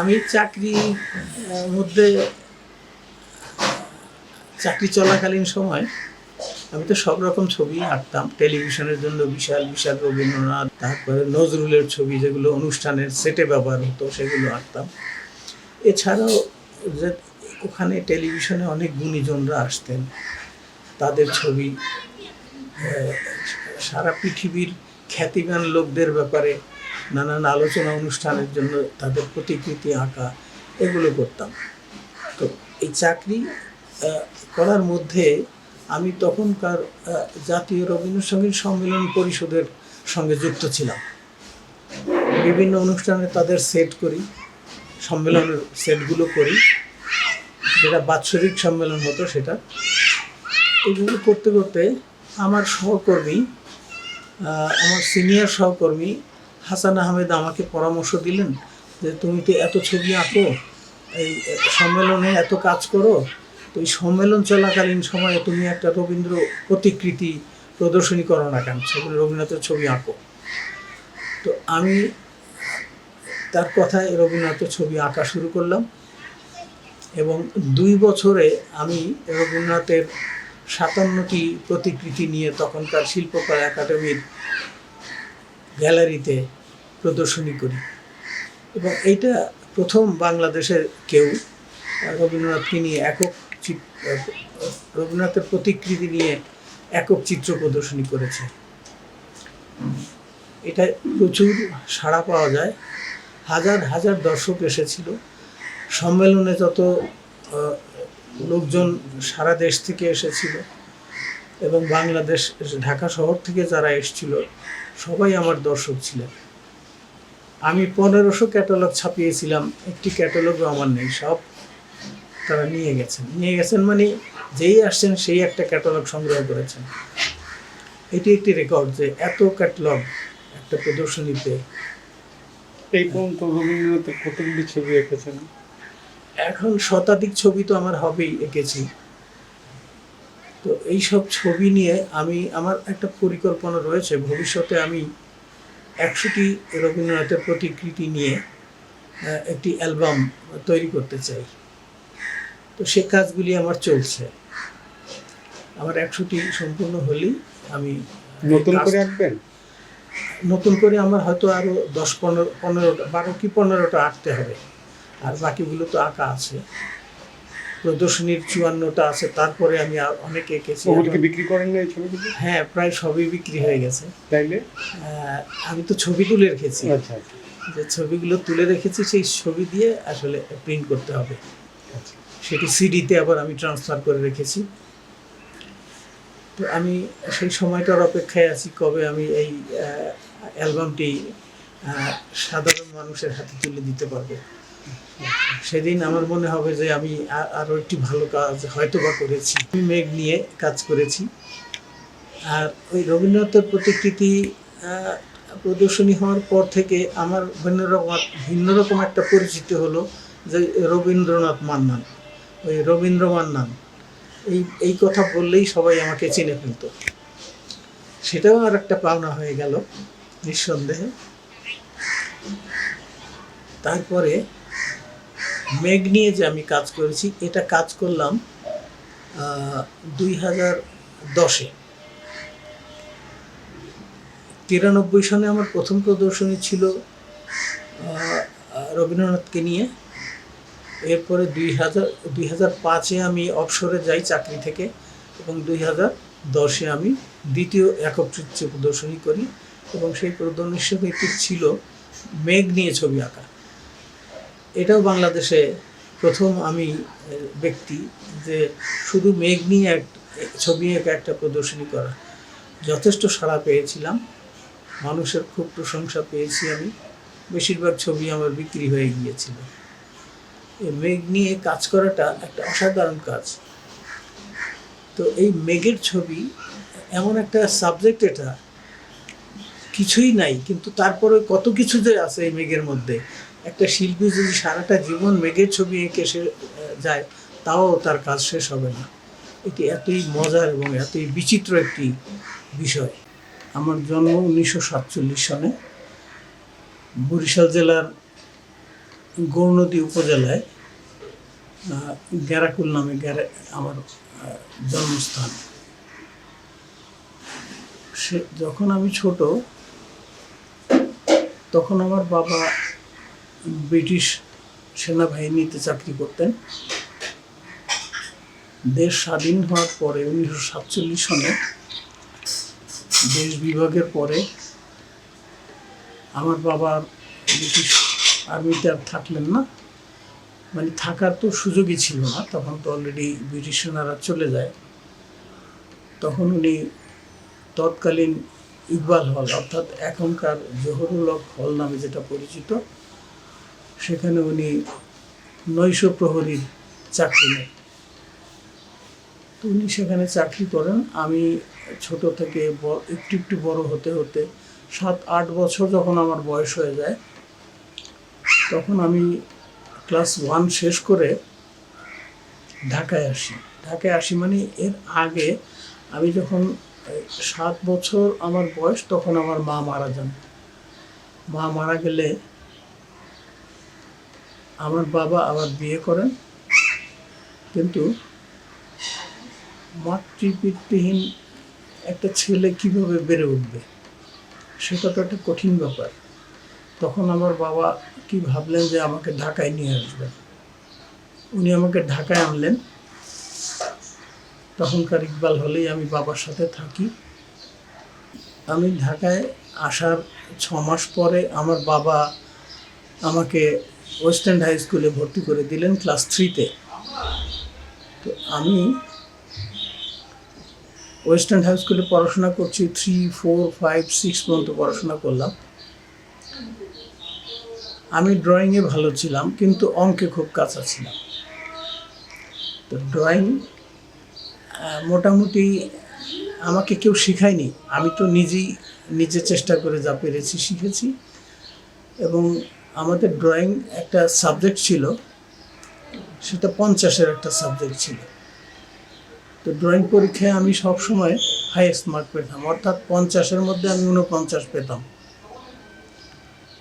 আমি চাকরি মধ্যে চাকরি চলাকালীন সময় আমি তো সব রকম ছবি আঁকতাম। টেলিভিশনের জন্য বিশাল বিশাল রবীন্দ্রনাথ, তারপরে নজরুলের ছবি যেগুলো অনুষ্ঠানের সেটে ব্যবহার হতো, সেগুলো আঁকতাম। এছাড়াও যে ওখানে টেলিভিশনে অনেক গুণীজনরা আসতেন। তাদের ছবি সারা পৃথিবীর খ্যাতিমান লোকদের ব্যাপারে নানান আলোচনা অনুষ্ঠানের জন্য তাদের প্রতিকৃতি আঁকা এগুলো করতাম। তো এই চাকরি করার মধ্যে আমি তখনকার জাতীয় রবীন্দ্রসঙ্গীত সম্মেলন পরিষদের সঙ্গে যুক্ত ছিলাম। বিভিন্ন অনুষ্ঠানে তাদের সেট করি, সম্মেলনের সেটগুলো করি, যেটা বাৎসরিক সম্মেলন হতো সেটা। এগুলো করতে করতে আমার সহকর্মী আমার সিনিয়র সহকর্মী হাসান আহমেদ আমাকে পরামর্শ দিলেন যে, তুমি তো এত ছবি আঁকো, এই সম্মেলনে এত কাজ করো, তো এই সম্মেলন চলাকালীন সময়ে তুমি একটা রবীন্দ্র প্রতিকৃতি প্রদর্শনী করো না কেন? সেখানে রবীন্দ্রনাথের ছবি আঁকো। তো আমি তার কথায় রবীন্দ্রনাথের ছবি আঁকা শুরু করলাম এবং দুই বছরে আমি রবীন্দ্রনাথের সাতান্নটি প্রতিকৃতি নিয়ে তখনকার শিল্পকলা একাডেমির গ্যালারিতে প্রদর্শনী করি। এবং এইটা প্রথম বাংলাদেশের কেউ রবীন্দ্রনাথকে নিয়ে একক রবীন্দ্রনাথের প্রতিকৃতি নিয়ে একক চিত্র প্রদর্শনী করেছে। এটা প্রচুর সাড়া পাওয়া যায়। হাজার হাজার দর্শক এসেছিল। সম্মেলনে যত লোকজন সারা দেশ থেকে এসেছিল এবং বাংলাদেশ, ঢাকা শহর থেকে যারা এসেছিল, সবাই আমার দর্শক ছিলেন। আমি পনেরোশো ক্যাটালগ ছাপিয়েছিলাম একটি ক্যাটালগও আমার নেই সব তারা নিয়ে গেছেন। নিয়ে গেছেন মানে যেই আসছেন সেই একটা ক্যাটালগ সংগ্রহ করেছেন। এটি একটি রেকর্ড যে এত ক্যাটালগ একটা প্রদর্শনীতে এই পর্যন্ত রবীন্দ্রনাথের কতগুলি ছবি এঁকেছেন? এখন শতাধিক ছবি তো আমার হবেই এঁকেছি। তো এই সব ছবি নিয়ে আমি আমার একটা পরিকল্পনা রয়েছে ভবিষ্যতে আমি একশোটি রবীন্দ্রনাথের প্রতিকৃতি নিয়ে একটি অ্যালবাম তৈরি করতে চাই। তো সে কাজগুলি আমার চলছে। আমার একশোটি সম্পূর্ণ হলেই আমি নতুন করে আঁকবেন? নতুন করে আমার হয়তো আরও দশ পনেরো পনেরোটা বারো কি পনেরোটা আঁকতে হবে। আর বাকিগুলো তো আঁকা আছে। প্রদর্শনীর চুয়ান্নটা আছে তারপরে আমি অনেক এঁকেছি। বিক্রি করেন না এই ছবিগুলো? হ্যাঁ প্রায় সবই বিক্রি হয়ে গেছে। তাইলে? আমি তো ছবি তুলে রেখেছি। আচ্ছা আচ্ছা। যে ছবিগুলো তুলে রেখেছি সেই ছবি দিয়ে আসলে প্রিন্ট করতে হবে। আচ্ছা। সেটি সিডিতে আবার আমি ট্রান্সফার করে রেখেছি। তো আমি সেই সময়টার অপেক্ষায় আছি কবে আমি এই অ্যালবামটি সাধারণ মানুষের হাতে তুলে দিতে পারব। সেদিন আমার মনে হবে যে আমি আ- আরও একটি ভালো কাজ হয়তো বা করেছি মেঘ নিয়ে কাজ করেছি। আর ওই রবীন্দ্রনাথের প্রতিকৃতি প্রদর্শনী হওয়ার পর থেকে আমার ভিন্ন রকম ভিন্ন রকম একটা পরিচিতি হলো যে রবীন্দ্রনাথ মান্নান, ওই রবীন্দ্র মান্নান। এই এই কথা বললেই সবাই আমাকে চিনে ফেলতো। সেটাও আর একটা পাওনা হয়ে গেল, নিঃসন্দেহে। তারপরে মেঘ নিয়ে যে আমি কাজ করেছি, এটা কাজ করলাম দুই হাজার দশে। তিরানব্বই সনে আমার প্রথম প্রদর্শনী ছিল রবীন্দ্রনাথকে নিয়ে। এরপরে দুই হাজার দুই হাজার পাঁচে আমি অবসরে যাই চাকরি থেকে এবং দুই হাজার দশে আমি দ্বিতীয় একক চিত্র প্রদর্শনী করি এবং সেই প্রদর্শনীটি ছিল মেঘ নিয়ে ছবি আঁকা। এটাও বাংলাদেশে প্রথম আমি ব্যক্তি যে শুধু মেঘ নিয়ে এক, ছবি এঁকে একটা প্রদর্শনী করা। যথেষ্ট সাড়া পেয়েছিলাম। মানুষের খুব প্রশংসা পেয়েছি আমি। বেশিরভাগ ছবি আমার বিক্রি হয়ে গিয়েছিল। এই মেঘ নিয়ে কাজ করাটা একটা অসাধারণ কাজ। তো এই মেঘের ছবি এমন একটা সাবজেক্ট এটা, কিছুই নাই, কিন্তু তারপরে কত কিছু যে আছে এই মেঘের মধ্যে। একটা শিল্পী যদি সারাটা জীবন মেঘের ছবি এঁকে সে যায়, তাও তার কাজ শেষ হবে না। এটি এতই মজার এবং এতই বিচিত্র একটি বিষয়। আমার জন্ম উনিশশো সাতচল্লিশ সনে বরিশাল জেলার গৌরনদী উপজেলায় গ্যারাকুল নামে গ্যারা, আমার জন্মস্থান। সে, যখন আমি ছোট, তখন আমার বাবা ব্রিটিশ সেনাবাহিনীতে চাকরি করতেন। দেশ স্বাধীন হওয়ার পরে উনিশশো সাতচল্লিশ সনে দেশ বিভাগের পরে আমার বাবা ব্রিটিশ আর্মিতে আর থাকলেন না। মানে থাকার তো সুযোগই ছিল না, তখন তো অলরেডি ব্রিটিশ সেনারা চলে যায়। তখন উনি তৎকালীন ইকবাল হল, অর্থাৎ এখনকার জহরুল হল নামে যেটা পরিচিত সেখানে উনি নৈশ প্রহরীর চাকরি নেন। তো উনি সেখানে চাকরি করেন। আমি ছোট থেকে একটু একটু বড় হতে হতে সাত, আট বছর যখন আমার বয়স হয়ে যায়, তখন আমি ক্লাস ওয়ান শেষ করে ঢাকায় আসি। ঢাকায় আসি মানে এর আগে আমি যখন সাত বছর আমার বয়স, তখন আমার মা মারা যান। মা মারা গেলে আমার বাবা আবার বিয়ে করেন। কিন্তু মাতৃপিতৃহীন একটা ছেলে কীভাবে বেড়ে উঠবে? সেটা তো একটা কঠিন ব্যাপার। তখন আমার বাবা কি ভাবলেন যে আমাকে ঢাকায় নিয়ে আসবেন উনি আমাকে ঢাকায় আনলেন। তখনকার ইকবাল হলেই আমি বাবার সাথে থাকি। আমি ঢাকায় আসার ছ মাস পরে আমার বাবা আমাকে ওয়েস্টার্ন হাই স্কুলে ভর্তি করে দিলেন ক্লাস থ্রিতে তো। আমি ওয়েস্টার্ন হাই স্কুলে পড়াশোনা করছি থ্রি ফোর ফাইভ সিক্স পর্যন্ত পড়াশোনা করলাম। আমি ড্রয়িংয়ে ভালো ছিলাম, কিন্তু অঙ্কে খুব কাঁচা ছিলাম। তো ড্রয়িং মোটামুটি আমাকে কেউ শেখায়নি। আমি তো নিজেই, নিজে চেষ্টা করে যা পেরেছি শিখেছি। এবং আমাদের ড্রয়িং একটা সাবজেক্ট ছিল, সেটা পঞ্চাশের একটা সাবজেক্ট ছিল। তো ড্রয়িং পরীক্ষায় আমি সবসময় হাইয়েস্ট মার্ক পেতাম, অর্থাৎ পঞ্চাশের মধ্যে আমি ঊনপঞ্চাশ পেতাম।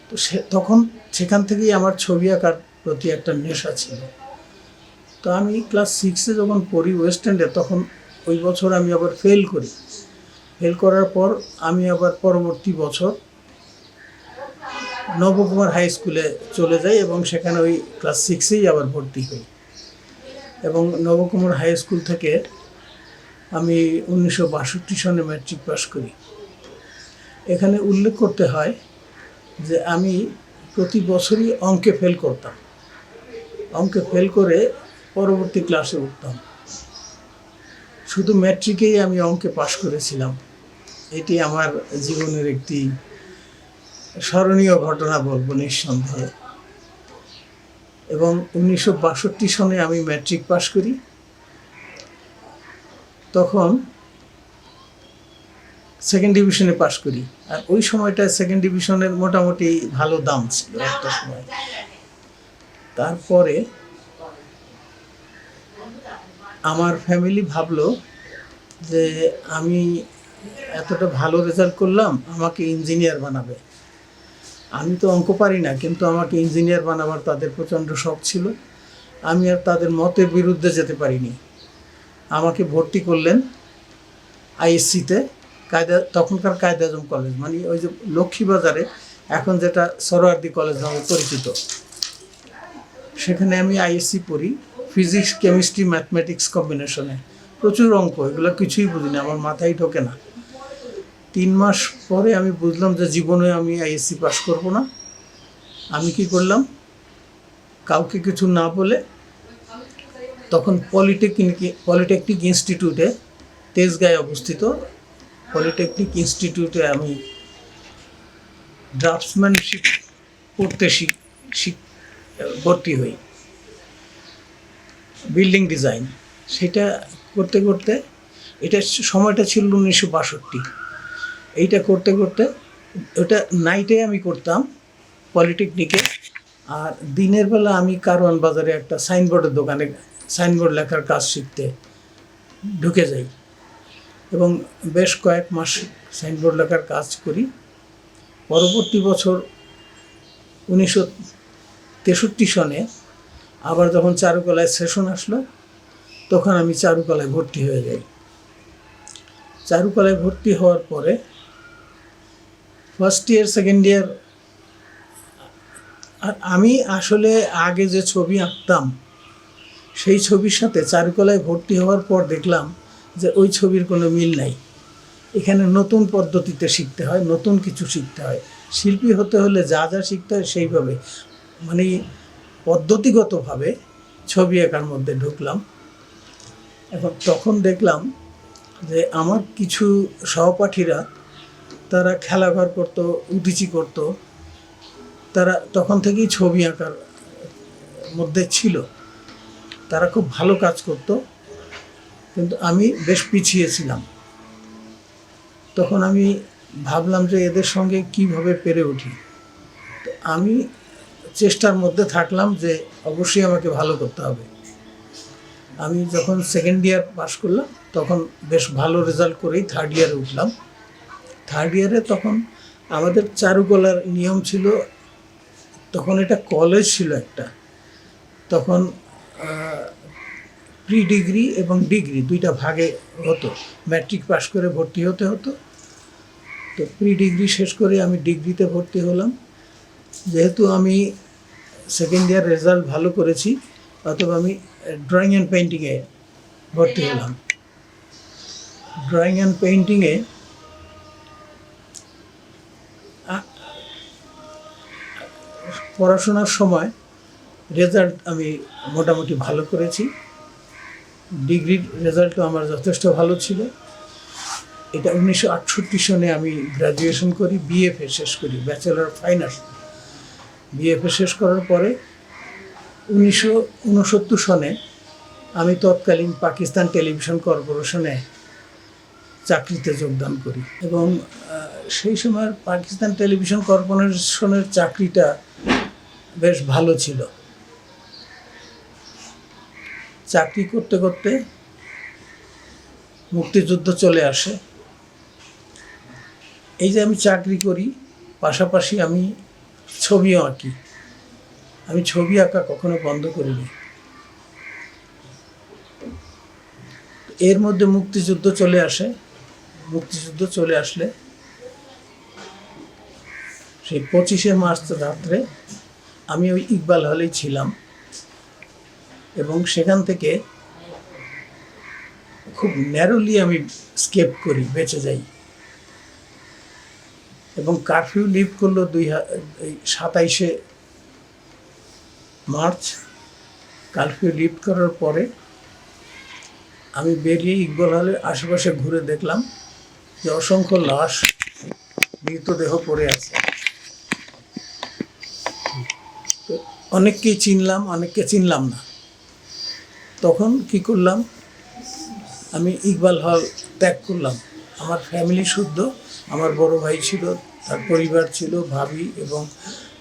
তো সে, তখন সেখান থেকেই আমার ছবি আঁকার প্রতি একটা নেশা ছিল। তো আমি ক্লাস সিক্সে যখন পড়ি ওয়েস্ট তখন ওই বছর আমি আবার ফেল করি। ফেল করার পর আমি আবার পরবর্তী বছর নবকুমার হাই স্কুলে চলে যাই এবং সেখানে ওই ক্লাস সিক্সেই আবার ভর্তি হই। এবং নবকুমার হাই স্কুল থেকে আমি উনিশশো বাষট্টি সনে ম্যাট্রিক পাস করি। এখানে উল্লেখ করতে হয় যে আমি প্রতি বছরই অঙ্কে ফেল করতাম। অঙ্কে ফেল করে পরবর্তী ক্লাসে উঠতাম। শুধু ম্যাট্রিকেই আমি অঙ্কে পাশ করেছিলাম। এটি আমার জীবনের একটি স্মরণীয় ঘটনা বলব নিঃসন্দেহে। এবং উনিশশো বাষট্টি সনে আমি ম্যাট্রিক পাশ করি। তখন সেকেন্ড ডিভিশনে পাশ করি। আর ওই সময়টা সেকেন্ড ডিভিশনের মোটামুটি ভালো দাম ছিল একটা সময়। তারপরে আমার ফ্যামিলি ভাবলো যে আমি এতটা ভালো রেজাল্ট করলাম, আমাকে ইঞ্জিনিয়ার বানাবে। আমি তো অঙ্ক পারি না, কিন্তু আমাকে ইঞ্জিনিয়ার বানাবার তাদের প্রচণ্ড শখ ছিল। আমি আর তাদের মতের বিরুদ্ধে যেতে পারিনি। আমাকে ভর্তি করলেন আইএসসিতে কায়দা, তখনকার কায়দা আজম কলেজ মানে ওই যে লক্ষ্মীবাজারে এখন যেটা সরোয়ার্দি কলেজ নামে পরিচিত। সেখানে আমি আইএসসি পড়ি ফিজিক্স কেমিস্ট্রি ম্যাথমেটিক্স কম্বিনেশনে প্রচুর অঙ্ক, এগুলো কিছুই বুঝি না আমার মাথায় ঢোকে না। তিন মাস পরে আমি বুঝলাম যে জীবনে আমি আইএসসি পাস করব না। আমি কি করলাম? কাউকে কিছু না বলে তখন পলিটেকনিক পলিটেকনিক ইনস্টিটিউটে, তেজগাঁয়ে অবস্থিত পলিটেকনিক ইনস্টিটিউটে আমি ড্রাফটসম্যানশিপ শিখ শিখ, ভর্তি হই। বিল্ডিং ডিজাইন, সেটা করতে করতে এটা সময়টা ছিল উনিশশো বাষট্টি। এইটা করতে করতে ওটা নাইটে আমি করতাম পলিটেকনিকে আর দিনের বেলা আমি কারওয়ান বাজারে একটা সাইনবোর্ডের দোকানে সাইনবোর্ড লেখার কাজ শিখতে ঢুকে যাই। এবং বেশ কয়েক মাস সাইনবোর্ড লেখার কাজ করি। পরবর্তী বছর উনিশশো তেষট্টি সনে আবার যখন চারুকলায় সেশন আসলো, তখন আমি চারুকলায় ভর্তি হয়ে যাই। চারুকলায় ভর্তি হওয়ার পরে ফার্স্ট ইয়ার সেকেন্ড ইয়ার আর আমি আসলে আগে যে ছবি আঁকতাম, সেই ছবির সাথে চারুকলায় ভর্তি হওয়ার পর দেখলাম যে ওই ছবির কোনো মিল নাই। এখানে নতুন পদ্ধতিতে শিখতে হয়, নতুন কিছু শিখতে হয়। শিল্পী হতে হলে যা যা শিখতে হয় সেইভাবে। মানে পদ্ধতিগতভাবে ছবি আঁকার মধ্যে ঢুকলাম। এবং তখন দেখলাম যে আমার কিছু সহপাঠীরা তারা খেলাঘর করতো উদিচি করতো। তারা তখন থেকেই ছবি আঁকার মধ্যে ছিল। তারা খুব ভালো কাজ করতো, কিন্তু আমি বেশ পিছিয়ে ছিলাম। তখন আমি ভাবলাম যে এদের সঙ্গে কীভাবে পেরে উঠি। তো আমি চেষ্টার মধ্যে থাকলাম যে অবশ্যই আমাকে ভালো করতে হবে। আমি যখন সেকেন্ড ইয়ার পাশ করলাম, তখন বেশ ভালো রেজাল্ট করেই থার্ড ইয়ারে উঠলাম। থার্ড ইয়ারে তখন আমাদের চারুকলার নিয়ম ছিল, তখন এটা কলেজ ছিল একটা। তখন প্রি ডিগ্রি এবং ডিগ্রি দুইটা ভাগে হতো। ম্যাট্রিক পাশ করে ভর্তি হতে হতো। তো প্রি ডিগ্রি শেষ করে আমি ডিগ্রিতে ভর্তি হলাম। যেহেতু আমি সেকেন্ড ইয়ার রেজাল্ট ভালো করেছি, অথবা আমি ড্রয়িং অ্যান্ড পেন্টিংয়ে ভর্তি হলাম। ড্রয়িং অ্যান্ড পেন্টিংয়ে পড়াশোনার সময় রেজাল্ট আমি মোটামুটি ভালো করেছি। ডিগ্রির রেজাল্টও আমার যথেষ্ট ভালো ছিল। এটা উনিশশো আটষট্টি সনে আমি গ্র্যাজুয়েশন করি বিএফএ শেষ করি bachelor of fine arts BFA শেষ করার পরে উনিশশো উনসত্তর সনে আমি তৎকালীন পাকিস্তান টেলিভিশন কর্পোরেশনে চাকরিতে যোগদান করি এবং সেই সময় পাকিস্তান টেলিভিশন কর্পোরেশনের চাকরিটা বেশ ভালো ছিল। চাকরি করতে করতে মুক্তিযুদ্ধ চলে আসে। এই যে আমি চাকরি করি, পাশাপাশি আমি ছবিও আঁকি। আমি ছবি আঁকা কখনো বন্ধ করিনি। এর মধ্যে মুক্তিযুদ্ধ চলে আসে। মুক্তিযুদ্ধ চলে আসলে সেই পঁচিশে মার্চ রাত্রে আমি ওই ইকবাল হলেই ছিলাম। এবং সেখান থেকে খুব ন্যারোলি আমি স্কেপ করি, বেঁচে যাই। এবং কারফিউ লিভ করল দুই সাতাইশে মার্চ। কারফিউ লিভ করার পরে আমি বেরিয়ে ইকবাল হলের আশেপাশে ঘুরে দেখলাম যে অসংখ্য লাশ, মৃতদেহ পড়ে আছে তো অনেককেই চিনলাম, অনেককে চিনলাম না। তখন কি করলাম? আমি ইকবাল হল ত্যাগ করলাম। আমার ফ্যামিলি শুদ্ধ, আমার বড় ভাই ছিল, তার পরিবার ছিল, ভাবি এবং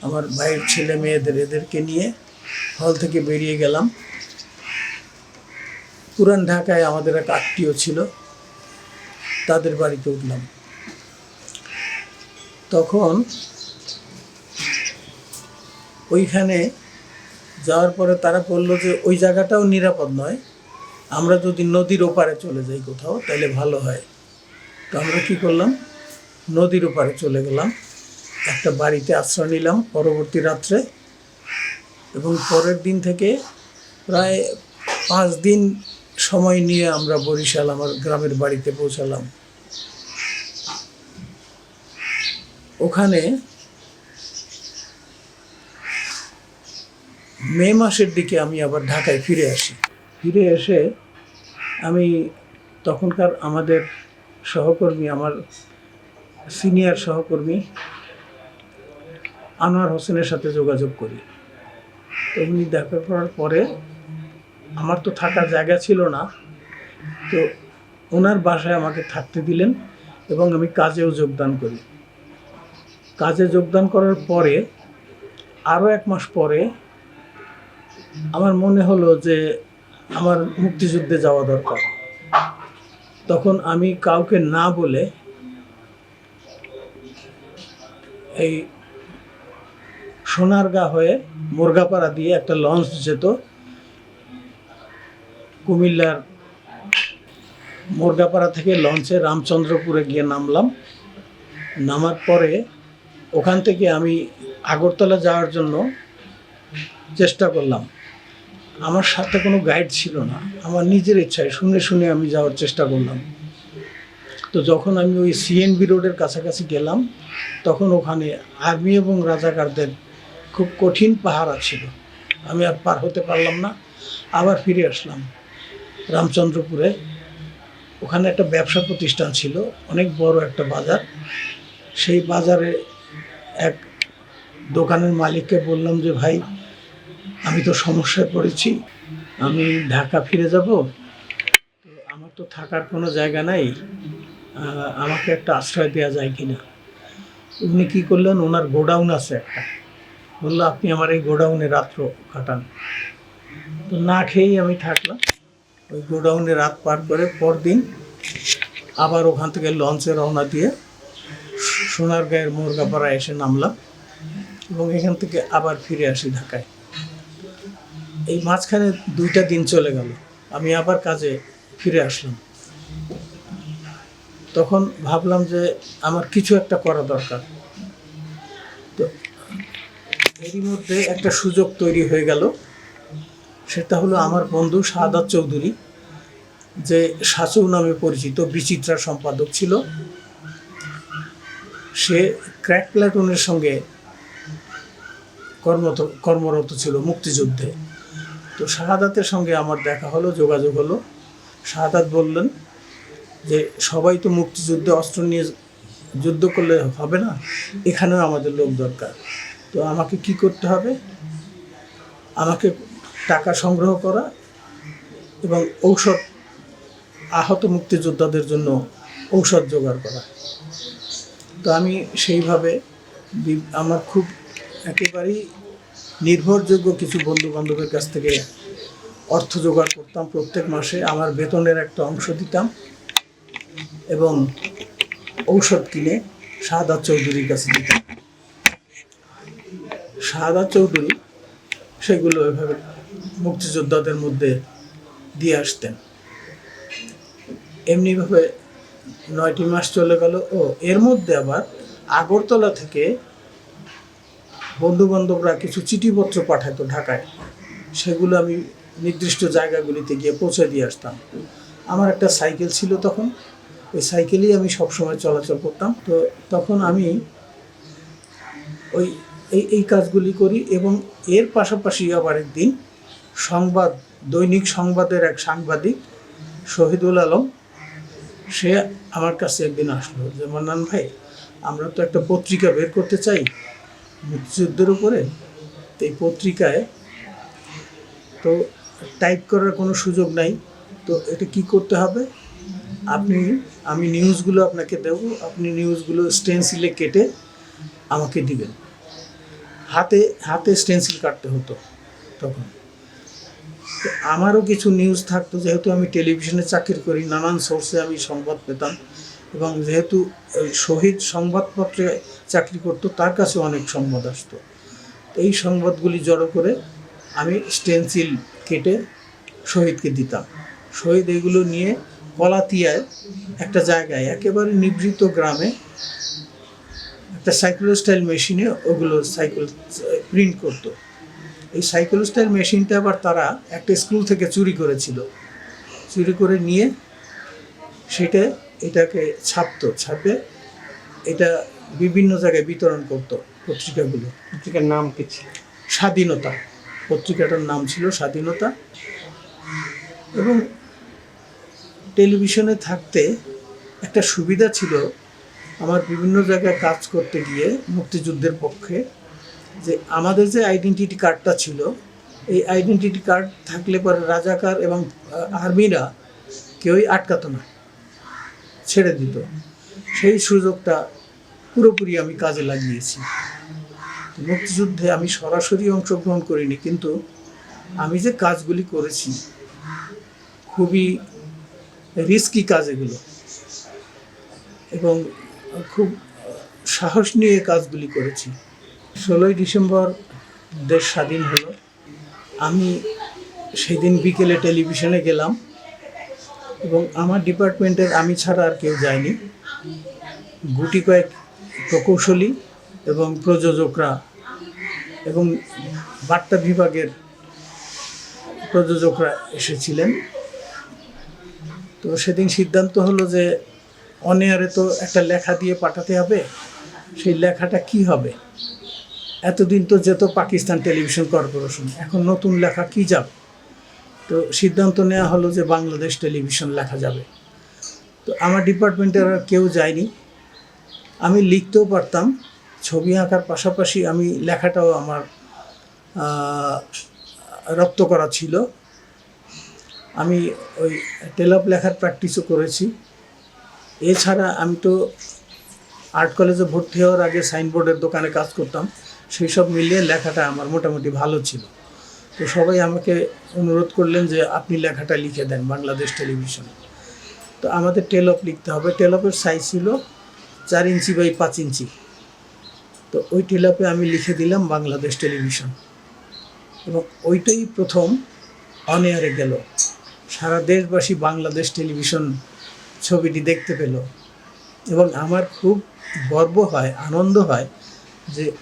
আমার ভাইয়ের ছেলে মেয়েদের, এদেরকে নিয়ে হল থেকে বেরিয়ে গেলাম। পুরান ঢাকায় আমাদের এক আত্মীয় ছিল, তাদের বাড়িতে উঠলাম। তখন ওইখানে যাওয়ার পরে তারা বলল যে ওই জায়গাটাও নিরাপদ নয়, আমরা যদি নদীর ওপারে চলে যাই কোথাও তাহলে ভালো হয়। তো আমরা কী করলাম? নদীর ওপারে চলে গেলাম, একটা বাড়িতে আশ্রয় নিলাম পরবর্তী রাত্রে এবং পরের দিন থেকে প্রায় পাঁচ দিন সময় নিয়ে আমরা বরিশাল আমার গ্রামের বাড়িতে পৌঁছালাম। ওখানে মে মাসের দিকে আমি আবার ঢাকায় ফিরে আসি। ফিরে এসে আমি তখনকার আমাদের সহকর্মী, আমার সিনিয়র সহকর্মী আনোয়ার হোসেনের সাথে যোগাযোগ করি। তো উনি দেখা করার পরে আমার তো থাকার জায়গা ছিল না, তো ওনার বাসায় আমাকে থাকতে দিলেন এবং আমি কাজেও যোগদান করি। কাজে যোগদান করার পরে আরও এক মাস পরে আমার মনে হলো যে আমার মুক্তিযুদ্ধে যাওয়া দরকার। তখন আমি কাউকে না বলে এই সোনারগাঁ হয়ে মুরগাপাড়া দিয়ে একটা লঞ্চ যেত। কুমিল্লার মুরগাপাড়া থেকে লঞ্চে রামচন্দ্রপুরে গিয়ে নামলাম। নামার পরে ওখান থেকে আমি আগরতলা যাওয়ার জন্য চেষ্টা করলাম। আমার সাথে কোনো গাইড ছিল না। আমার নিজের ইচ্ছায় শুনে শুনে আমি যাওয়ার চেষ্টা করলাম। তো যখন আমি ওই সিএনবি রোডের কাছাকাছি গেলাম, তখন ওখানে আর্মি এবং রাজাকারদের খুব কঠিন পাহারা ছিল। আমি আর পার হতে পারলাম না। আবার ফিরে আসলাম রামচন্দ্রপুরে। ওখানে একটা ব্যবসা প্রতিষ্ঠান ছিল, অনেক বড় একটা বাজার। সেই বাজারে এক দোকানের মালিককে বললাম যে, ভাই আমি তো সমস্যায় পড়েছি। আমি ঢাকা ফিরে যাব। তো আমার তো থাকার কোনো জায়গা নাই। আমাকে একটা আশ্রয় দেওয়া যায় কি না উনি কী করলেন? ওনার গোডাউন আছে একটা। বলল, আপনি আমার এই গোডাউনে রাত্র কাটান। তো না খেয়েই আমি থাকলাম। ওই গোডাউনে রাত পার করে পরদিন আবার ওখান থেকে লঞ্চে রওনা দিয়ে সোনারগাঁয়ের মুরগাপাড়া এসে নামলাম এবং এখান থেকে আবার ফিরে আসি ঢাকায়। এই মাঝখানে দুইটা দিন চলে গেল। আমি আবার কাজে ফিরে আসলাম। তখন ভাবলাম যে আমার কিছু একটা করা দরকার। তো এরই মধ্যে একটা সুযোগ তৈরি হয়ে গেল। সেটা হলো আমার বন্ধু শাহাদাত চৌধুরী, যে সাচৌ নামে পরিচিত বিচিত্রা সম্পাদক ছিল। সে ক্র্যাক প্লাটুনের সঙ্গে কর্মরত ছিল মুক্তিযুদ্ধে। তো শাহাদাতের সঙ্গে আমার দেখা হলো, যোগাযোগ হলো। শাহাদাত বললেন যে, সবাই তো মুক্তিযুদ্ধে অস্ত্র নিয়ে যুদ্ধ করলে হবে না, এখানেও আমাদের লোক দরকার। তো আমাকে কি করতে হবে? আমাকে টাকা সংগ্রহ করা এবং ঔষধ, আহত মুক্তিযোদ্ধাদের জন্য ঔষধ জোগাড় করা। তো আমি সেইভাবে আমার খুব একেবারেই নির্ভরযোগ্য কিছু বন্ধু বান্ধবের কাছ থেকে অর্থ জোগাড় করতাম প্রত্যেক মাসে। আমার বেতনের একটা অংশ দিতাম এবং ঔষধ কিনে শাহাদাত চৌধুরীর কাছে দিতাম। শাহাদাত চৌধুরী সেগুলো এভাবে মুক্তিযোদ্ধাদের মধ্যে দিয়ে আসতেন। এমনিভাবে নয়টি মাস চলে গেল ও এর মধ্যে আবার আগরতলা থেকে বন্ধু বান্ধবরা কিছু চিঠিপত্র পাঠাতো ঢাকায়। সেগুলো আমি নির্দিষ্ট জায়গাগুলিতে গিয়ে পৌঁছে দিয়ে আসতাম। আমার একটা সাইকেল ছিল তখন। ওই সাইকেলেই আমি সবসময় চলাচল করতাম। তো তখন আমি ওই, এই এই কাজগুলি করি এবং এর পাশাপাশি আবার একদিন সংবাদ, দৈনিক সংবাদের এক সাংবাদিক, শহীদুল আলম, সে আমার কাছে একদিন আসলো যে, মান্নান ভাই, আমরা তো একটা পত্রিকা বের করতে চাই। মুক্তিযুদ্ধের উপরে তো এই পত্রিকায় তো টাইপ করার কোনো সুযোগ নাই। তো এটা কি করতে হবে? আপনি, আমি নিউজগুলো আপনাকে দেব, আপনি নিউজগুলো স্টেন্সিলে কেটে আমাকে দিবেন। হাতে হাতে স্টেন্সিল কাটতে হতো তখন। তো আমারও কিছু নিউজ থাকতো, যেহেতু আমি টেলিভিশনে চাকরি করি, নানান সোর্সে আমি সংবাদ পেতাম এবং যেহেতু শহীদ সংবাদপত্রে চাকরি করতো, তার কাছে অনেক সংবাদ আসতো। এই সংবাদগুলি জড়ো করে আমি স্টেন্সিল কেটে শহীদকে দিতাম। শহীদ এগুলো নিয়ে কলাতিয়ায় একটা জায়গায়, একেবারে নিভৃত গ্রামে একটা সাইক্লোস্টাইল মেশিনে ওগুলো সাইকেল প্রিন্ট করতো। এই সাইক্লোস্টাইল মেশিনটা আবার তারা একটা স্কুল থেকে চুরি করেছিল। চুরি করে নিয়ে সেটা এটাকে ছাপতো, ছাপে এটা বিভিন্ন জায়গায় বিতরণ করতো পত্রিকাগুলো। পত্রিকার নাম কি ছিল? স্বাধীনতা। পত্রিকাটার নাম ছিল স্বাধীনতা। এবং টেলিভিশনে থাকতে একটা সুবিধা ছিল আমার বিভিন্ন জায়গায় কাজ করতে গিয়ে মুক্তিযুদ্ধের পক্ষে যে আমাদের যে আইডেন্টিটি কার্ডটা ছিল এই আইডেন্টিটি কার্ড থাকলে পরে রাজাকার এবং আর্মিরা কেউই আটকাতো না ছেড়ে দিত। সেই সুযোগটা পুরোপুরি আমি কাজে লাগিয়েছি। মুক্তিযুদ্ধে আমি সরাসরি অংশগ্রহণ করিনি, কিন্তু আমি যে কাজগুলি করেছি, খুবই রিস্কি কাজ এগুলো এবং খুব সাহস নিয়ে কাজগুলি করেছি। ষোলোই ডিসেম্বর দেশ স্বাধীন হলো। আমি সেদিন বিকেলে টেলিভিশনে গেলাম এবং আমার ডিপার্টমেন্টের আমি ছাড়া আর কেউ যায়নি। গুটি কয়েক প্রকৌশলী এবং প্রযোজকরা এবং বার্তা বিভাগের প্রযোজকরা এসেছিলেন। তো সেদিন সিদ্ধান্ত হলো যে অনেয়ারে তো একটা লেখা দিয়ে পাঠাতে হবে, সেই লেখাটা কি হবে? এতদিন তো যেত পাকিস্তান টেলিভিশন কর্পোরেশন, এখন নতুন লেখা কি যাবে? তো সিদ্ধান্ত নেওয়া হলো যে বাংলাদেশ টেলিভিশন লেখা যাবে। তো আমার ডিপার্টমেন্টের কেউ যায়নি আমি লিখতেও পারতাম, ছবি আঁকার পাশাপাশি আমি লেখাটাও আমার রপ্ত করা ছিল। আমি ওই টেলপ লেখার প্র্যাকটিসও করেছি। এছাড়া আমি তো আর্ট কলেজে ভর্তি হওয়ার আগে সাইনবোর্ডের দোকানে কাজ করতাম, সেই সব মিলিয়ে লেখাটা আমার মোটামুটি ভালো ছিল। তো সবাই আমাকে অনুরোধ করলেন যে আপনি লেখাটা লিখে দেন বাংলাদেশ টেলিভিশনে। তো আমাদের টেলপ লিখতে হবে। টেলপের সাইজ ছিল চার ইঞ্চি বাই পাঁচ ইঞ্চি। তো ওই টেলপে আমি লিখে দিলাম বাংলাদেশ টেলিভিশন। এবং ওইটাই প্রথম অন এয়ারে গেল। সারা দেশবাসী বাংলাদেশ টেলিভিশন ছবিটি দেখতে পেল। এবং আমার খুব গর্ব হয়, আনন্দ হয় যে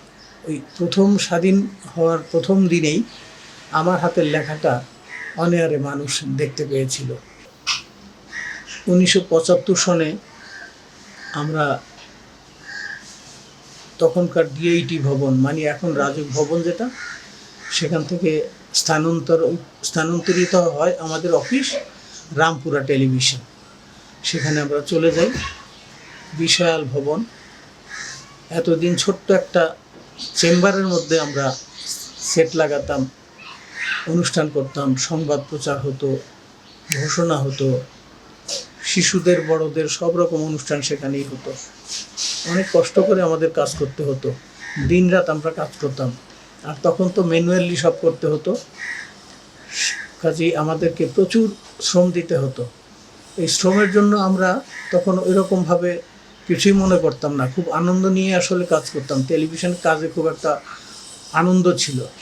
ওই প্রথম স্বাধীন হওয়ার প্রথম দিনেই আমার হাতের লেখাটা অনেয়ারে মানুষ দেখতে পেয়েছিল। উনিশশো পঁচাত্তর সনে আমরা তখনকার ডিআইটি ভবন মানে এখন রাজুক ভবন যেটা, সেখান থেকে স্থানান্তর, স্থানান্তরিত হয় আমাদের অফিস রামপুরা টেলিভিশন। সেখানে আমরা চলে যাই, বিশাল ভবন। এতদিন ছোট্ট একটা চেম্বারের মধ্যে আমরা সেট লাগাতাম, অনুষ্ঠান করতাম, সংবাদ প্রচার হতো, ঘোষণা হতো, শিশুদের, বড়দের সব রকম অনুষ্ঠান সেখানেই হতো। অনেক কষ্ট করে আমাদের কাজ করতে হতো। দিন রাত আমরা কাজ করতাম। আর তখন তো ম্যানুয়ালি সব করতে হতো। কাজেই আমাদেরকে প্রচুর শ্রম দিতে হতো। এই শ্রমের জন্য আমরা তখন ওইরকমভাবে কিছুই মনে করতাম না। খুব আনন্দ নিয়ে আসলে কাজ করতাম। টেলিভিশন কাজে খুব একটা আনন্দ ছিল।